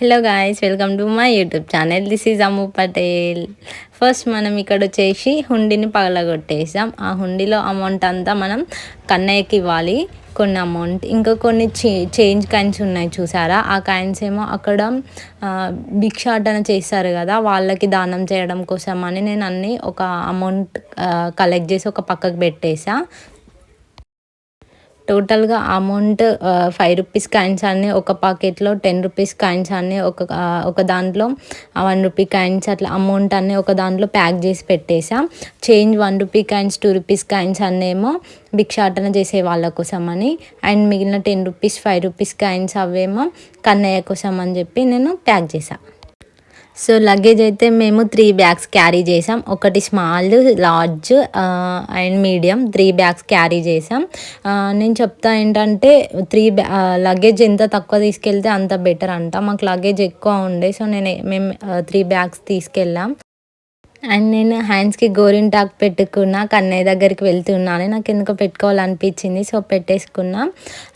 Hello guys welcome to my YouTube channel this is Ammu Patel first మనం ఇక్కడ వచ్చేసి హుండీని పగలగొట్టేసాం. ఆ హుండీలో అమౌంట్ అంతా మనం కన్నయ్యకి ఇవ్వాలి. కొన్ని అమౌంట్ ఇంకా కొన్ని చే చేంజ్ కాయిన్స్ ఉన్నాయి చూసారా? ఆ కాయిన్స్ ఏమో అక్కడ భిక్షాటన చేస్తారు కదా వాళ్ళకి దానం చేయడం కోసం అని నేను అన్నీ ఒక అమౌంట్ కలెక్ట్ చేసి ఒక పక్కకు పెట్టేసా. టోటల్గా అమౌంట్ ఫైవ్ రూపీస్ కాయిన్స్ అన్నీ ఒక పాకెట్లో టెన్ రూపీస్ కాయిన్స్ అన్నీ ఒక ఒక దాంట్లో వన్ రూపీ కాయిన్స్ అట్లా అమౌంట్ అన్ని ఒక దాంట్లో ప్యాక్ చేసి పెట్టేసా change one rupee coins two rupees coins అన్నేమో భిక్షాటన చేసే వాళ్ళ కోసం అని. అండ్ మిగిలిన ten rupees five rupees coins అవేమో కన్నయ్య కోసం అని చెప్పి నేను ప్యాక్ చేశాను సో లగేజ్ అయితే మేము త్రీ బ్యాగ్స్ క్యారీ చేసాం ఒకటి small large and medium three bags carry చేసాం నేను చెప్తా ఏంటంటే త్రీ బ్యా లగేజ్ ఎంత తక్కువ తీసుకెళ్తే అంత బెటర్ అంట. మాకు లగేజ్ ఎక్కువ ఉండే సో నేను మేము త్రీ బ్యాగ్స్ తీసుకెళ్ళాం. అండ్ నేను హ్యాండ్స్కి గోరింటాకు పెట్టుకున్న కన్నయ్య దగ్గరికి వెళ్తున్నాను నాకు ఎందుకో పెట్టుకోవాలనిపించింది. సో పెట్టేసుకున్నా.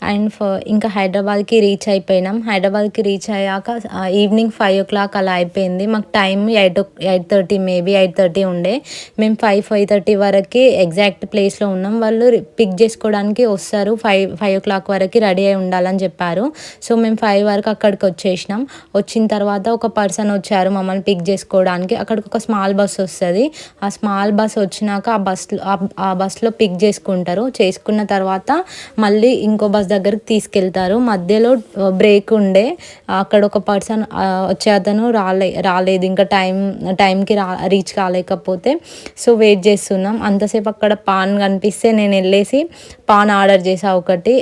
అండ్ ఇంకా హైదరాబాద్కి రీచ్ అయిపోయినాం. హైదరాబాద్కి రీచ్ అయ్యాక ఈవినింగ్ ఫైవ్ ఓ క్లాక్ అలా అయిపోయింది. మాకు time eight eight thirty maybe eight thirty ఉండే. మేము ఫైవ్ ఫైవ్ థర్టీ వరకు ఎగ్జాక్ట్ ప్లేస్లో ఉన్నాం. వాళ్ళు పిక్ చేసుకోవడానికి వస్తారు. ఫైవ్ ఫైవ్ ఓ క్లాక్ వరకు రెడీ అయి ఉండాలని చెప్పారు. సో మేము ఫైవ్ వరకు అక్కడికి వచ్చేసినాం. వచ్చిన తర్వాత ఒక పర్సన్ వచ్చారు మమ్మల్ని పిక్ చేసుకోవడానికి. అక్కడికి ఒక స్మాల్ బస్ బస్ వస్తుంది. ఆ స్మాల్ బస్ వచ్చినాక ఆ బస్లో ఆ బస్లో పిక్ చేసుకుంటారు. చేసుకున్న తర్వాత మళ్ళీ ఇంకో బస్ దగ్గరికి తీసుకెళ్తారు. మధ్యలో బ్రేక్ ఉండే అక్కడ ఒక పర్సన్ వచ్చే అతను రాలే రాలేదు. ఇంకా టైం టైంకి రా రీచ్ కాలేకపోతే సో వెయిట్ చేస్తున్నాం. అంతసేపు అక్కడ పాన్ కనిపిస్తే నేను వెళ్ళేసి పాన్ ఆర్డర్ చేసా ఒకటి.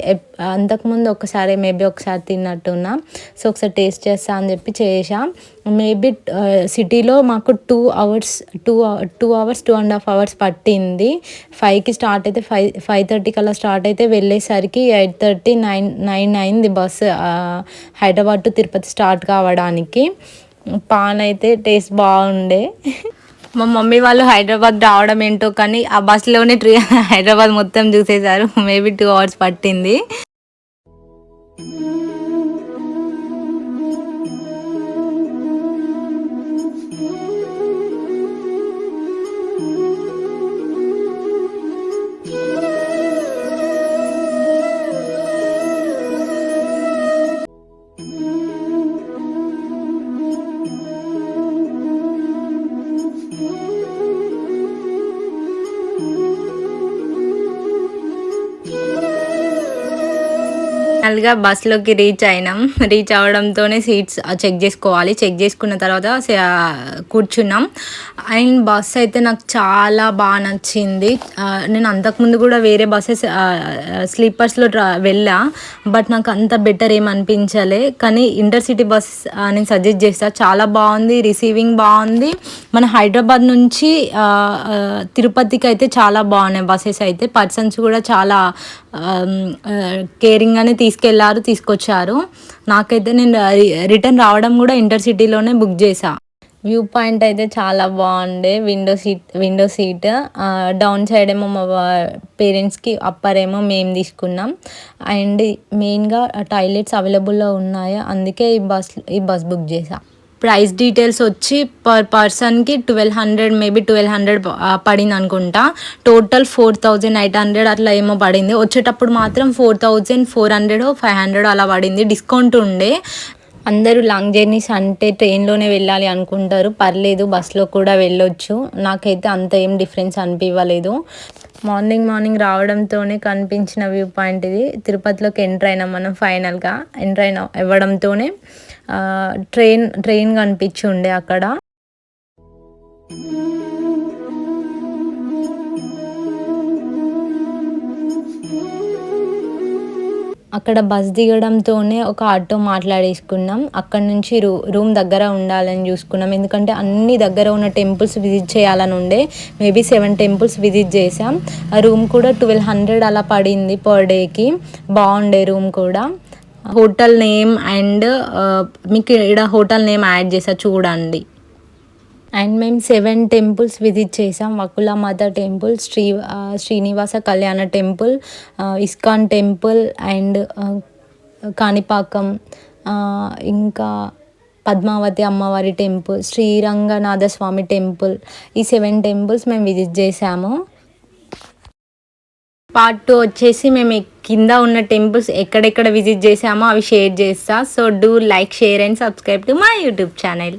అంతకుముందు ఒకసారి మేబీ ఒకసారి తిన్నట్టున్నా. సో ఒకసారి టేస్ట్ చేస్తా అని చెప్పి చేసా మేబీ సిటీలో మాకు two hours two two hours two and half hours పట్టింది. ఫైవ్కి స్టార్ట్ అయితే ఫైవ్ ఫైవ్ థర్టీకి అలా స్టార్ట్ అయితే వెళ్ళేసరికి ఎయిట్ థర్టీ నైన్ నైన్ అయింది bus Hyderabad to Tirupati start కావడానికి. పాన్ అయితే టేస్ట్ బాగుండే. మా మమ్మీ వాళ్ళు హైదరాబాద్ రావడం ఏంటో కానీ ఆ బస్సులోనే ట్రీ హైదరాబాద్ మొత్తం చూసేశారు. మేబీ టూ అవర్స్ పట్టింది. Thank you. ఫైనల్గా బస్లోకి రీచ్ అయినాం. రీచ్ అవడంతోనే సీట్స్ చెక్ చేసుకోవాలి. చెక్ చేసుకున్న తర్వాత కూర్చున్నాం. అండ్ బస్ అయితే నాకు చాలా బాగా నచ్చింది. నేను అంతకుముందు కూడా వేరే బస్సెస్ స్లీపర్స్లో వెళ్ళా. బట్ నాకు అంత బెటర్ ఏమనిపించలే కానీ ఇంటర్సిటీ బస్ నేను సజెస్ట్ చేస్తాను చాలా బాగుంది రిసీవింగ్ బాగుంది. మన హైదరాబాద్ నుంచి తిరుపతికి అయితే చాలా బాగున్నాయి బస్సెస్ అయితే. పర్సన్స్ కూడా చాలా కేరింగ్గానే తీసుకెళ్ళారు తీసుకొచ్చారు. నాకైతే నేను రిటర్న్ రావడం కూడా ఇంటర్సిటీలోనే బుక్ చేశా. వ్యూ పాయింట్ అయితే చాలా బాగుండే window seat window seat. Down side ఏమో మా పేరెంట్స్కి అప్పర్ ఏమో మేము తీసుకున్నాం. అండ్ మెయిన్గా టాయిలెట్స్ అవైలబుల్లో ఉన్నాయి అందుకే ఈ బస్ ఈ బస్ బుక్ చేశాను ప్రైస్ డీటెయిల్స్ వచ్చి పర్ పర్సన్కి twelve hundred maybe twelve hundred పడింది అనుకుంటా. Total four thousand eight hundred అట్లా ఏమో పడింది. వచ్చేటప్పుడు మాత్రం four thousand four hundred five hundred అలా పడింది. డిస్కౌంట్ ఉండే. అందరూ లాంగ్ జర్నీస్ అంటే ట్రైన్లోనే వెళ్ళాలి అనుకుంటారు. పర్లేదు బస్లో కూడా వెళ్ళొచ్చు. నాకైతే అంత ఏం డిఫరెన్స్ అనిపించలేదు మార్నింగ్ మార్నింగ్ రావడంతోనే కనిపించిన వ్యూ పాయింట్ ఇది. తిరుపతిలోకి ఎంటర్ అయినాం మనం ఫైనల్గా. ఎంటర్ అయినా ఇవ్వడంతోనే ట్రైన్ ట్రైన్ కనిపించి ఉండే అక్కడ. అక్కడ బస్ దిగడంతోనే ఒక ఆటో మాట్లాడేసుకున్నాం. అక్కడ నుంచి రూ రూమ్ దగ్గర ఉండాలని చూసుకున్నాం. ఎందుకంటే అన్ని దగ్గర ఉన్న టెంపుల్స్ విజిట్ చేయాలని ఉండే. మేబీ సెవెన్ టెంపుల్స్ విజిట్ చేసాం ఆ రూమ్ కూడా ట్వెల్వ్ హండ్రెడ్ అలా పడింది పర్ డేకి. బాగుండే రూమ్ కూడా. హోటల్ నేమ్ అండ్ మీకు ఇక్కడ హోటల్ నేమ్ యాడ్ చేసా చూడండి. అండ్ మేము సెవెన్ టెంపుల్స్ విజిట్ చేసాం. Vakulamatha temple Shri Srinivasa Kalyana temple ISKCON temple and Kanipakam ఇంకా పద్మావతి అమ్మవారి టెంపుల్ శ్రీరంగనాథ స్వామి టెంపుల్. ఈ సెవెన్ టెంపుల్స్ మేము విజిట్ చేసాము. పార్ట్ టూ వచ్చేసి మేము కింద ఉన్న టెంపుల్స్ ఎక్కడెక్కడ విజిట్ చేసామో అవి షేర్ చేస్తా. So do like share and subscribe to my YouTube channel.